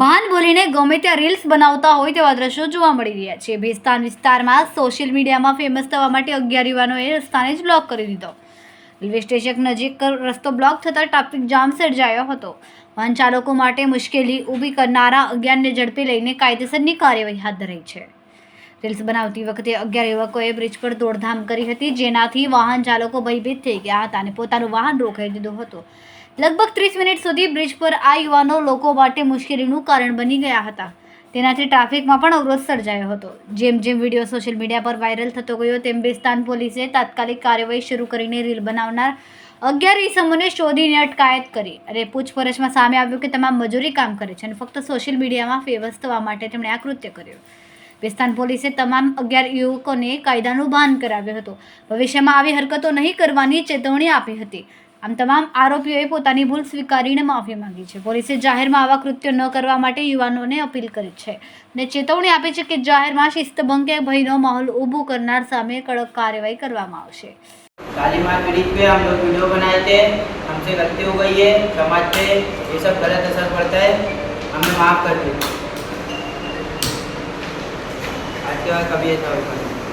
ભાન બોલીને ગમે ત્યાં રીલ્સ બનાવતા હોય તેવા દ્રશ્યો જોવા મળી રહ્યા છે. ભેસ્તાન વિસ્તારમાં સોશિયલ મીડિયામાં ફેમસ થવા માટે અગિયાર યુવાનોએ રસ્તાને જ બ્લોક કરી દીધો. રેલવે સ્ટેશન નજીક રસ્તો બ્લોક થતાં ટ્રાફિક જામ સર્જાયો હતો. વાહન ચાલકો માટે મુશ્કેલી ઊભી કરનારા અગિયારને ઝડપી લઈને કાયદેસરની કાર્યવાહી હાથ ધરાઈ છે. રીલ્સ બનાવતી વખતે અગિયાર યુવકોએ બ્રિજ પર દોડધામ કરી હતી, જેનાથી વાહન ચાલકો ભયભીત થઈ ગયા હતા અને પોતાનું વાહન રોકાઈ દીધું હતું. લગભગ ત્રીસ મિનિટ સુધી બ્રિજ પર આ યુવાનો લોકો માટે મુશ્કેલીનું કારણ બની ગયા હતા. તેનાથી ટ્રાફિકમાં પણ અવરોધ સર્જાયો હતો. જેમ જેમ વીડિયો સોશિયલ મીડિયા પર વાયરલ થતો ગયો, તેમ બેસ્તાન પોલીસે તાત્કાલિક કાર્યવાહી શરૂ કરીને રીલ બનાવનાર અગિયાર ઈસમોને શોધીને અટકાયત કરી અને પૂછપરછમાં સામે આવ્યું કે તમામ મજૂરી કામ કરે છે અને ફક્ત સોશિયલ મીડિયામાં ફેમસ થવા માટે તેમણે આ કૃત્ય કર્યું. બેસ્તાન પોલીસે તમામ અગિયાર યુવકોને કાયદાનું ભાન કરાવ્યું હતું. ભવિષ્યમાં આવી હરકતો નહીં કરવાની ચેતવણી આપી હતી. આમ તમામ આરોપીઓએ પોતાની ભૂલ સ્વીકારીને માફી માંગી છે પોલીસે જાહેરમાં આવા કૃત્યો ન કરવા માટે યુવાનોને અપીલ કરી છે અને ચેતવણી આપી છે કે જાહેરમાં શિસ્તભંગ કે ભયનો માહોલ ઊભો કરનાર સામે કડક કાર્યવાહી કરવામાં આવશે काली माँ पीड़ित पे हम लोग वीडियो बनाए थे हमसे गलती हो गई है समाज पे ये सब गलत असर पड़ता है हमें माफ़ कर दो आज के बाद कभी ऐसा होगा नहीं।